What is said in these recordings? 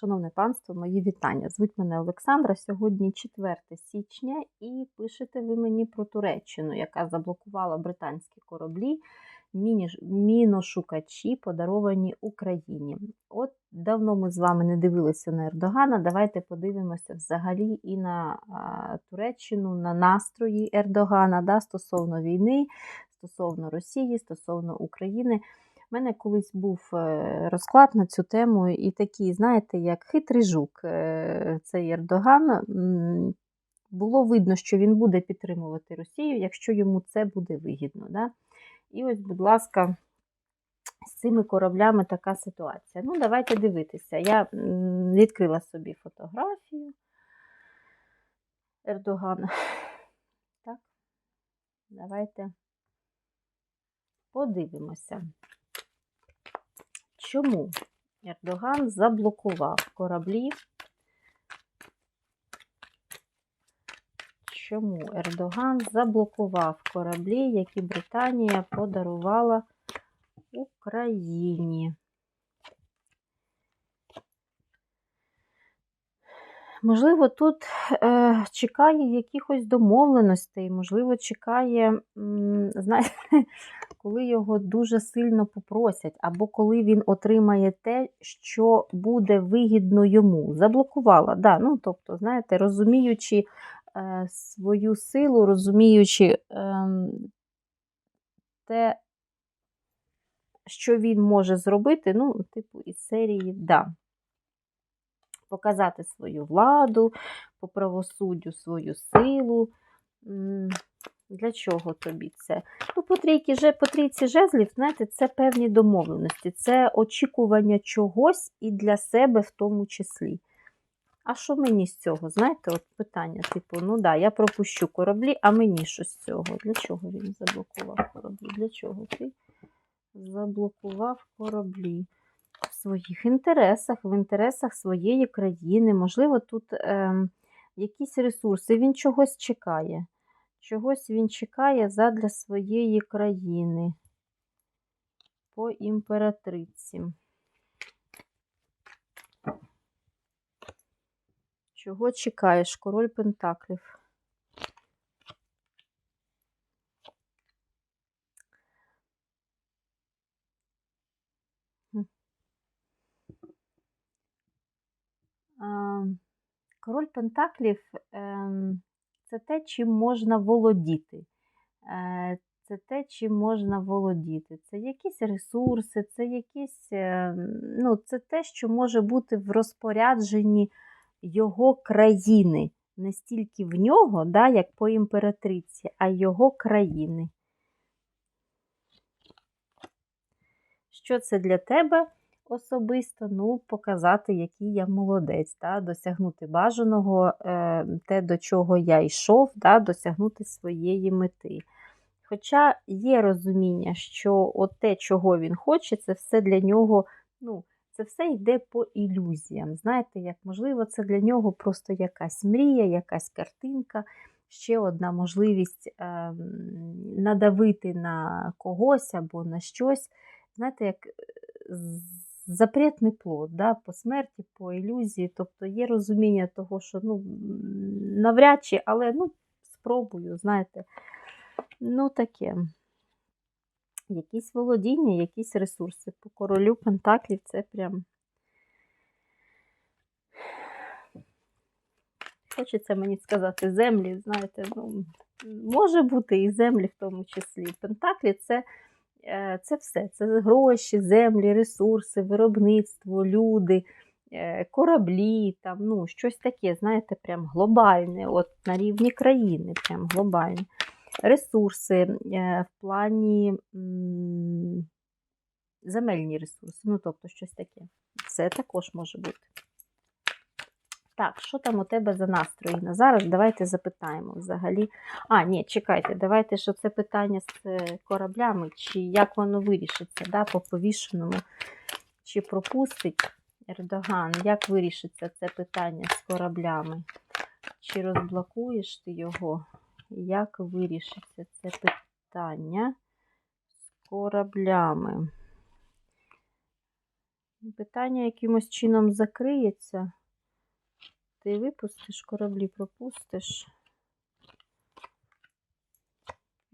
Шановне панство, мої вітання. Звуть мене Олександра. Сьогодні 4 січня, і пишете ви мені про Туреччину, яка заблокувала британські кораблі, міношукачі, подаровані Україні. От давно ми з вами не дивилися на Ердогана. Давайте подивимося взагалі і на Туреччину, на настрої Ердогана да, стосовно війни, стосовно Росії, стосовно України. У мене колись був е, розклад на цю тему, і такий, знаєте, як хитрий жук, е, цей Ердоган. Було видно, що він буде підтримувати Росію, якщо йому це буде вигідно. Да? І ось, будь ласка, з цими кораблями така ситуація. Ну, давайте дивитися. Я відкрила собі фотографію Ердогана. Так, давайте подивимося. Чому Ердоган заблокував кораблі? Чому Ердоган заблокував кораблі, які Британія подарувала Україні? Можливо, тут е, чекає якихось домовленостей, можливо, чекає, знаєте, коли його дуже сильно попросять, або коли він отримає те, що буде вигідно йому. Заблокувала, да, ну, тобто, знаєте, розуміючи е, свою силу, розуміючи е, те, що він може зробити, ну, типу, із серії да показати свою владу, по правосуддю свою силу. Для чого тобі це? Ну, по трійки, же- по трійці жезлів, знаєте, це певні домовленості, це очікування чогось і для себе в тому числі. А що мені з цього? Знаєте, от питання, типу, ну да, я пропущу кораблі, а мені що з цього? Для чого він заблокував кораблі? Для чого ти заблокував кораблі? Своїх інтересах, в інтересах своєї країни. Можливо, тут ем, якісь ресурси. Він чогось чекає. Чогось він чекає задля своєї країни по імператриці. Чого чекаєш? Король Пентаклів. Король Пентаклів ем, це те, чим можна володіти. Е, Це те, чим можна володіти. Це якісь ресурси, це якісь, ем, ну, це те, що може бути в розпорядженні його країни. Не стільки в нього, да, як по імператриці, а його країни. Що це для тебе? Особисто, ну, показати, який я молодець, да, досягнути бажаного, е, те, до чого я йшов, да, досягнути своєї мети. Хоча є розуміння, що от те, чого він хоче, це все для нього, ну, це все йде по ілюзіям. Знаєте, як можливо, це для нього просто якась мрія, якась картинка, ще одна можливість е, надавити на когось або на щось. Знаєте, як запретний плод, да, по смерті, по ілюзії. Тобто є розуміння того, що ну, навряд чи, але ну, спробую, знаєте, ну таке. Якісь володіння, якісь ресурси. По королю Пентаклів це прям. Хочеться мені сказати, землі, знаєте, ну, може бути і землі в тому числі. Пентаклі це це все. Це гроші, землі, ресурси, виробництво, люди, е, кораблі, там, ну, щось таке, знаєте, прям глобальне, от на рівні країни, прям глобальне. Ресурси е, в плані земельні ресурси, ну, тобто щось таке. Це також може бути. Так, що там у тебе за настрої на зараз? Давайте запитаємо взагалі. А, ні, чекайте, давайте, що це питання з е, кораблями, чи як воно вирішиться, да, по повішеному, чи пропустить Ердоган, як вирішиться це питання з кораблями? Чи розблокуєш ти його? Як вирішиться це питання з кораблями? Питання якимось чином закриється. Ти випустиш кораблі, пропустиш.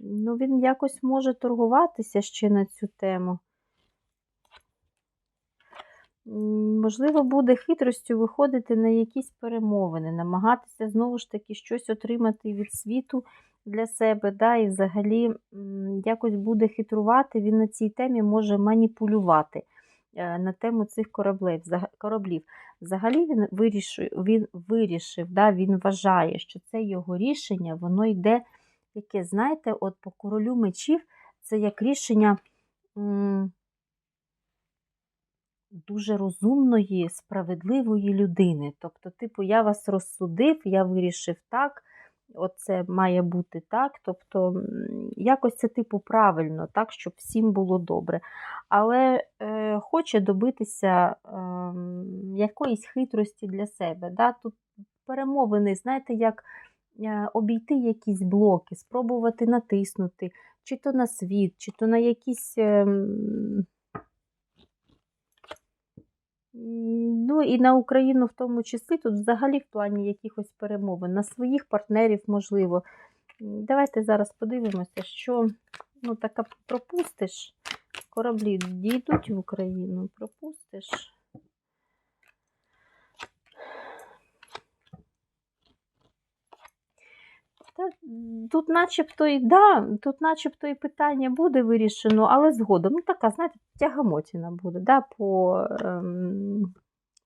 Ну, він якось може торгуватися ще на цю тему. Можливо, буде хитростю виходити на якісь перемовини, намагатися знову ж таки щось отримати від світу для себе, да, і взагалі якось буде хитрувати, він на цій темі може маніпулювати на тему цих кораблів. Кораблів. Взагалі він вирішив, він вирішив, да, він вважає, що це його рішення, воно йде, яке, знаєте, от по королю мечів це як рішення дуже розумної, справедливої людини. Тобто, типу, я вас розсудив, я вирішив так, оце має бути так. Тобто, якось це, типу, правильно, так, щоб всім було добре. Але е, хоче добитися е, якоїсь хитрості для себе. Да? Тут перемовини, знаєте, як е, обійти якісь блоки, спробувати натиснути, чи то на світ, чи то на якісь. Ну і на Україну в тому числі, тут взагалі в плані якихось перемовин, на своїх партнерів, можливо. Давайте зараз подивимося, що ну, така пропустиш. Кораблі дійдуть в Україну, пропустиш. Та, тут начебто і да, тут начебто і питання буде вирішено, але згодом. Ну, така, знаєте, тягамотіна буде, да, по, ем,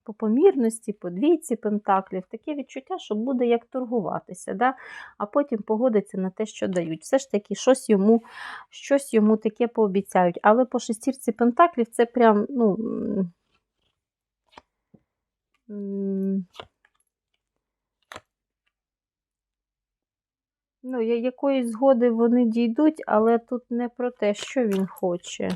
по помірності, по двійці пентаклів. Таке відчуття, що буде як торгуватися, да, а потім погодиться на те, що дають. Все ж таки, щось йому, щось йому таке пообіцяють. Але по шестірці пентаклів це прям, ну. м, Ну, якоїсь згоди вони дійдуть, але тут не про те, що він хоче.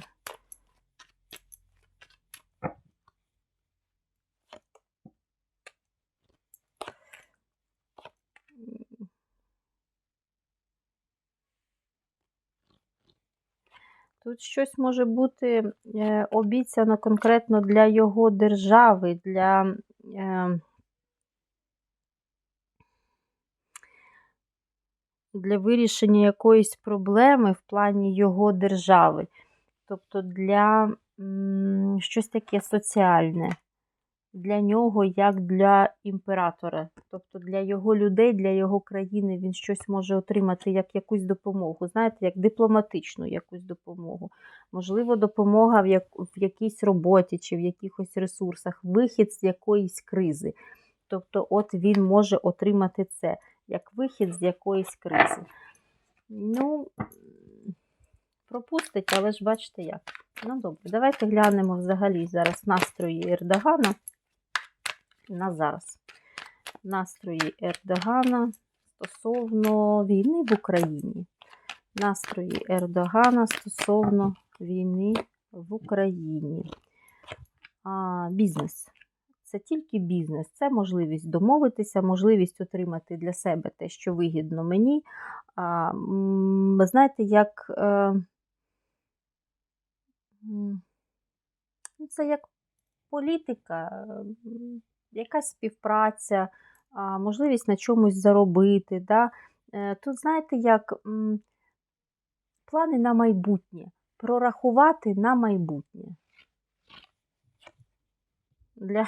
Тут щось може бути е, обіцяно конкретно для його держави, для. Е, для вирішення якоїсь проблеми в плані його держави. Тобто для щось таке соціальне. Для нього, як для імператора. Тобто для його людей, для його країни він щось може отримати як якусь допомогу. Знаєте, як дипломатичну якусь допомогу. Можливо, допомога в, як, в якійсь роботі чи в якихось ресурсах, вихід з якоїсь кризи. Тобто, от він може отримати це як вихід з якоїсь кризи. Ну, пропустить, але ж бачите як. Ну, добре, давайте глянемо взагалі зараз настрої Ердогана. На зараз. Настрої Ердогана стосовно війни в Україні. Настрої Ердогана стосовно війни в Україні. А, Бізнес це тільки бізнес, це можливість домовитися, можливість отримати для себе те, що вигідно мені. Ви знаєте, як е, ну, це як політика, якась співпраця, можливість на чомусь заробити. Да? Е, Тут, знаєте, як плани на майбутнє, прорахувати на майбутнє. Для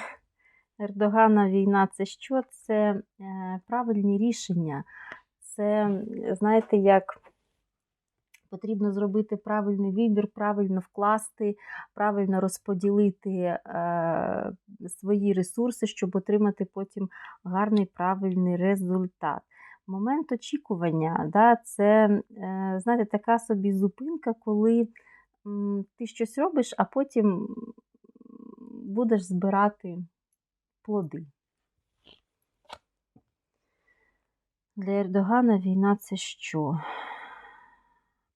Ердогана війна це що? Це е, правильні рішення. Це, знаєте, як потрібно зробити правильний вибір, правильно вкласти, правильно розподілити е, свої ресурси, щоб отримати потім гарний правильний результат. Момент очікування, да, це, е, знаєте, така собі зупинка, коли ти щось робиш, а потім будеш збирати плоди. Для Ердогана війна це що?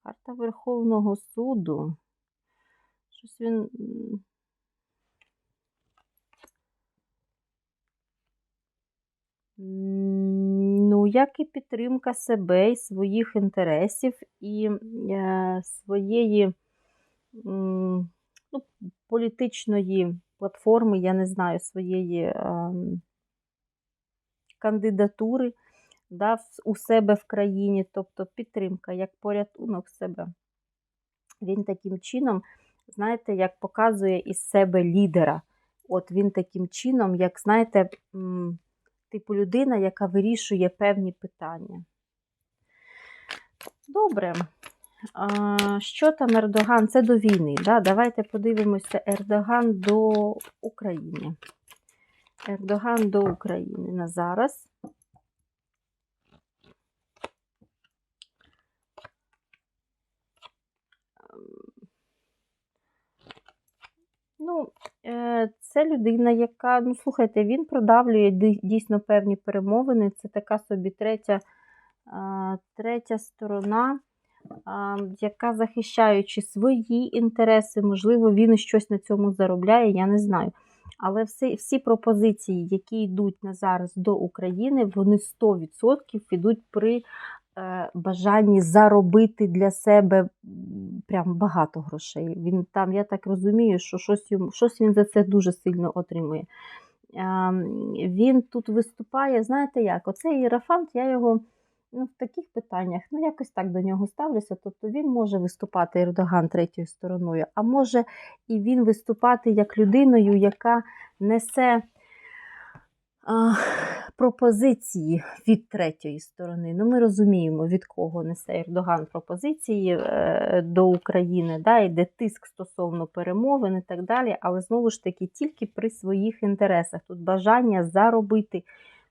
Карта Верховного суду. Щось він. Ну, як і підтримка себе і своїх інтересів, і е, своєї м, ну, політичної платформи, я не знаю, своєї ем, кандидатури да, у себе в країні, тобто підтримка як порятунок себе. Він таким чином, знаєте, як показує із себе лідера. От він таким чином, як, знаєте, типу людина, яка вирішує певні питання. Добре. Що там Ердоган? Це до війни. Да? Давайте подивимося Ердоган до України. Ердоган до України на зараз. Ну, е, це людина, яка, ну, слухайте, він продавлює дійсно певні перемовини. Це така собі третя, третя сторона, яка, захищаючи свої інтереси, можливо, він щось на цьому заробляє, я не знаю. Але всі, всі пропозиції, які йдуть на зараз до України, вони 100% йдуть при е, бажанні заробити для себе прям багато грошей. Він там, я так розумію, що щось, йому, щось він за це дуже сильно отримує. А, він тут виступає, знаєте як, оцей Єрафант, я його ну, в таких питаннях, ну якось так до нього ставлюся. Тобто він може виступати Ердоган третьою стороною, а може і він виступати як людиною, яка несе а, пропозиції від третьої сторони. Ну, ми розуміємо, від кого несе Ердоган пропозиції е, до України, да, йде тиск стосовно перемовин і так далі, але знову ж таки тільки при своїх інтересах. Тут бажання заробити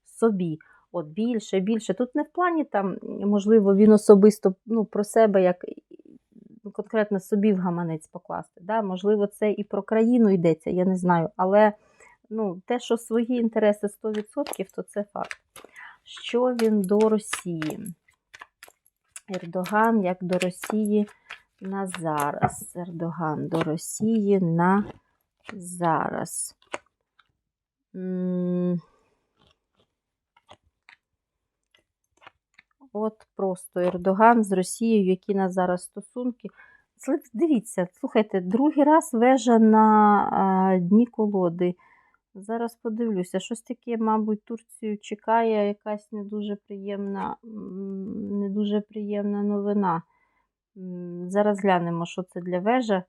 собі. От більше, більше. Тут не в плані там, можливо, він особисто ну, про себе як ну, конкретно собі в гаманець покласти. Да? Можливо, це і про країну йдеться, я не знаю. Але ну, те, що свої інтереси 100%, то це факт. Що він до Росії? Ердоган як до Росії на зараз. Ердоган до Росії на зараз. М, От просто Ердоган з Росією, які на зараз стосунки. Дивіться, слухайте, другий раз вежа на дні колоди. Зараз подивлюся, щось таке, мабуть, Турцію чекає якась не дуже приємна, не дуже приємна новина. Зараз глянемо, що це для вежа.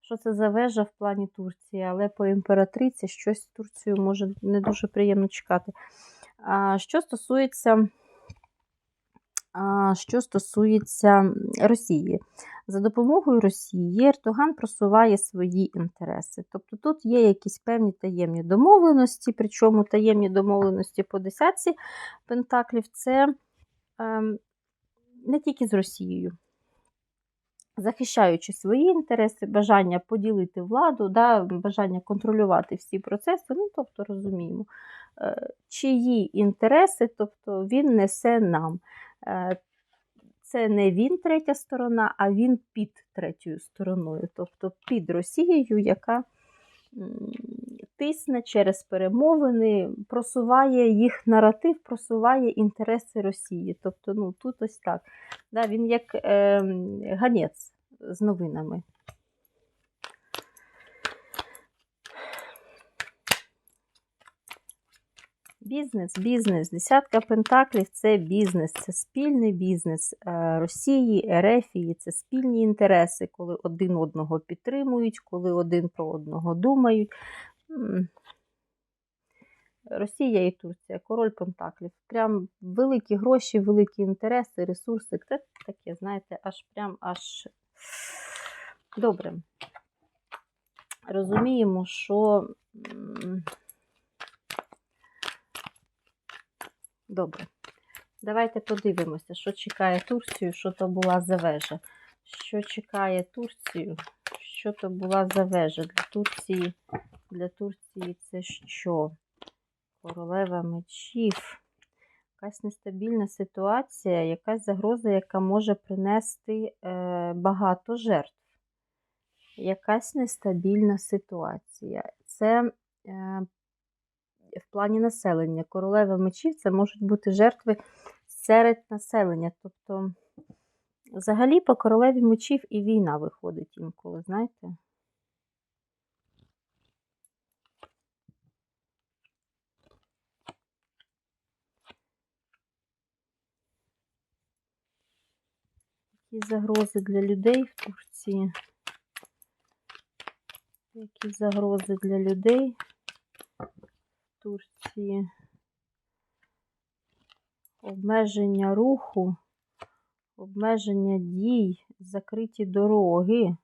Що це за вежа в плані Турції, але по імператриці щось Турцію може не дуже приємно чекати. А, що стосується. Що стосується Росії, за допомогою Росії Ердоган просуває свої інтереси. Тобто тут є якісь певні таємні домовленості, причому таємні домовленості по десятці пентаклів це ем, не тільки з Росією. Захищаючи свої інтереси, бажання поділити владу, да, бажання контролювати всі процеси, ну тобто розуміємо, чиї інтереси, тобто він несе нам. Е, Це не він третя сторона, а він під третьою стороною, тобто під Росією, яка тисне через перемовини, просуває їх наратив, просуває інтереси Росії. Тобто, ну тут ось так. Да, він як е, ганець з новинами. Бізнес, бізнес, десятка пентаклів це бізнес, це спільний бізнес Е, Росії, Ерефії, це спільні інтереси, коли один одного підтримують, коли один про одного думають. Росія і Турція, король пентаклів. Прям великі гроші, великі інтереси, ресурси. Це таке, знаєте, аж прям аж добре. Розуміємо, що. м, Добре. Давайте подивимося, що чекає Турцію, що то була за вежа. Що чекає Турцію? Що то була за вежа? Для Турції, для Турції це що? Королева мечів. Якась нестабільна ситуація, якась загроза, яка може принести е, багато жертв. Якась нестабільна ситуація. Це е, в плані населення. королеви мечів це можуть бути жертви серед населення. Тобто, взагалі, по королеві мечів і війна виходить інколи, знаєте? Які загрози для людей в Турції? Які загрози для людей? Турції? Обмеження руху, обмеження дій, закриті дороги,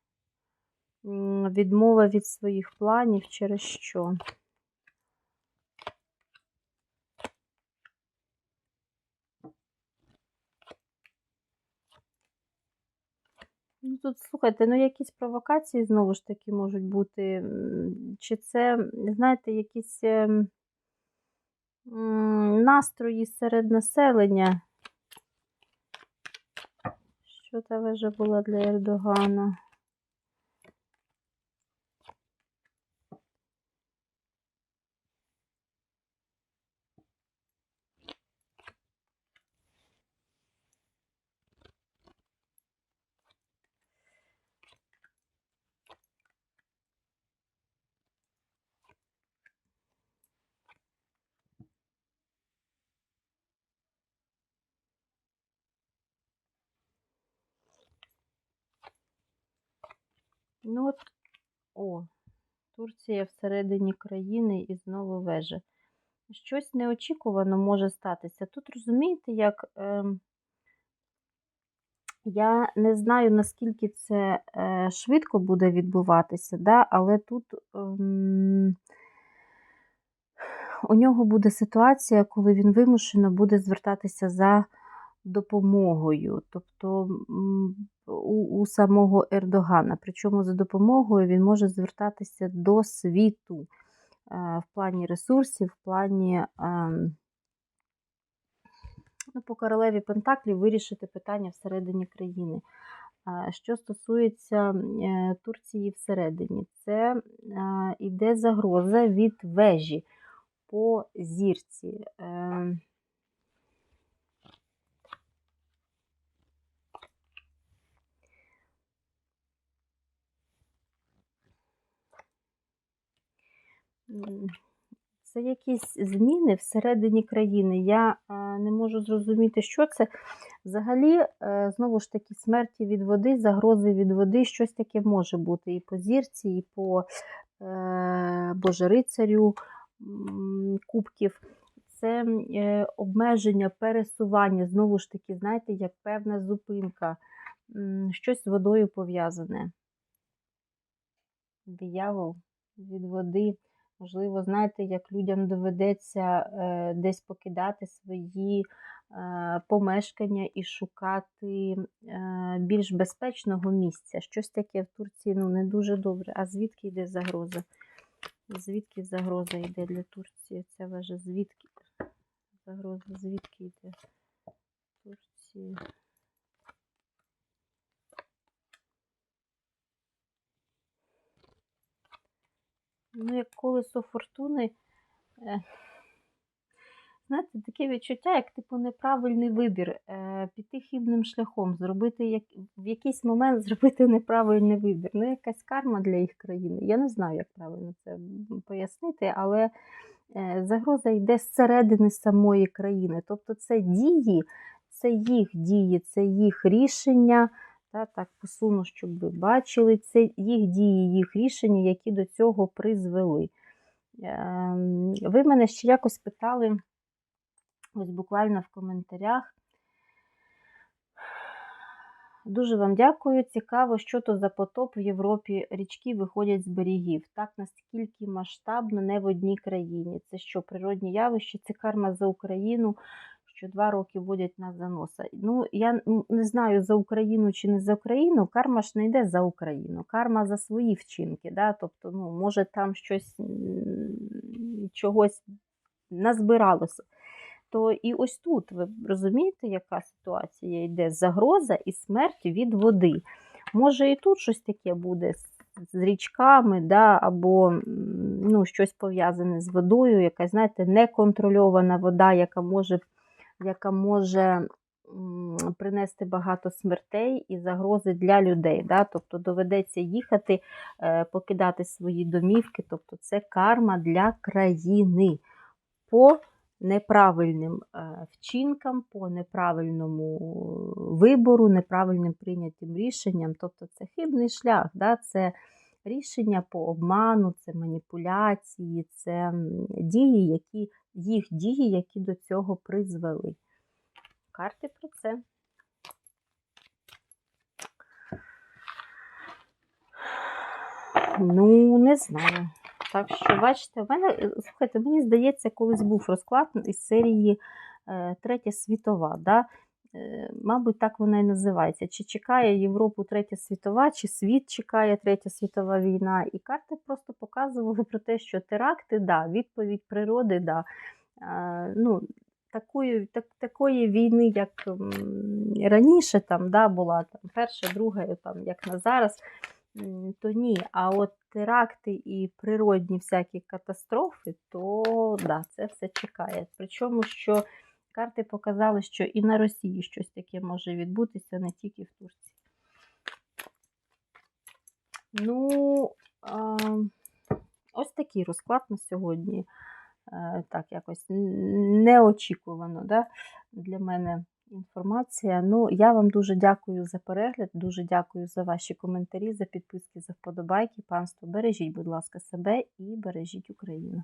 відмова від своїх планів через що? Ну, тут, слухайте, ну якісь провокації знову ж таки можуть бути. Чи це, знаєте, якісь ем, настрої серед населення? Що та вежа була для Ердогана? Ну от, о, Турція всередині країни і знову вежа. Щось неочікувано може статися. Тут розумієте, як ем, я не знаю, наскільки це е, швидко буде відбуватися, да? але тут ем, у нього буде ситуація, коли він вимушено буде звертатися за допомогою, тобто у, у самого Ердогана. Причому за допомогою він може звертатися до світу е, в плані ресурсів, в плані. ем, ну, по королеві Пентаклів вирішити питання всередині країни. Що стосується е, Турції всередині, це е, іде загроза від вежі по зірці. Це якісь зміни всередині країни. Я е, не можу зрозуміти, що це. Взагалі, е, знову ж таки, смерті від води, загрози від води, щось таке може бути і по зірці, і по е, божерицарю кубків. Це обмеження, пересування, знову ж таки, знаєте, як певна зупинка, щось з водою пов'язане. Диявол від води. Можливо, знаєте, як людям доведеться е, десь покидати свої е, помешкання і шукати е, більш безпечного місця. Щось таке в Турції ну, не дуже добре. А звідки йде загроза? Звідки загроза йде для Турції? Це важе звідки? Загроза звідки йде Турції? Ну, як колесо фортуни. е, Знаєте, таке відчуття, як типу неправильний вибір, е, піти хибним шляхом, зробити як, в якийсь момент зробити неправильний вибір. Ну, якась карма для їх країни. Я не знаю, як правильно це пояснити, але е, загроза йде зсередини самої країни. Тобто це дії, це їх дії, це їх рішення. Та, так посуну, щоб ви бачили, це їх дії, їх рішення, які до цього призвели. Ем, Ви мене ще якось питали, ось буквально в коментарях. Дуже вам дякую. Цікаво, що то за потоп в Європі річки виходять з берегів. Так наскільки масштабно не в одній країні. Це що, природні явища, це карма за Україну, що два роки вводять нас за носа. Ну, я не знаю за Україну чи не за Україну. Карма ж не йде за Україну, карма за свої вчинки. Да? Тобто, ну, може, там щось чогось назбиралося. То і ось тут, ви розумієте, яка ситуація йде? Загроза і смерть від води. Може, і тут щось таке буде з річками, да, або ну, щось пов'язане з водою, якась, знаєте, неконтрольована вода, яка може яка може принести багато смертей і загрози для людей. Да? Тобто доведеться їхати, покидати свої домівки. Тобто це карма для країни по неправильним е, вчинкам, по неправильному вибору, неправильним прийнятим рішенням. Тобто це хибний шлях, да? це рішення по обману, це маніпуляції, це дії, які, їх дії, які до цього призвели. Карти про це. Ну, не знаю. Так що, бачите, в мене, слухайте, мені здається, колись був розклад із серії е, Третя світова. Да? Е, мабуть, так вона і називається. Чи чекає Європу Третя світова, чи світ чекає Третя світова війна. І карти просто показували про те, що теракти, да, відповідь природи, да. Ну, такої, так, такої війни, як раніше там, да, була там, перша, друга, там, як на зараз, то ні. А от теракти і природні всякі катастрофи, то да, це все чекає. Причому, що карти показали, що і на Росії щось таке може відбутися, не тільки в Турції. Ну, а, ось такий розклад на сьогодні. Е, Так, якось неочікувано да, для мене інформація. Ну, я вам дуже дякую за перегляд, дуже дякую за ваші коментарі, за підписки, за вподобайки. Панство, бережіть, будь ласка, себе і бережіть Україну.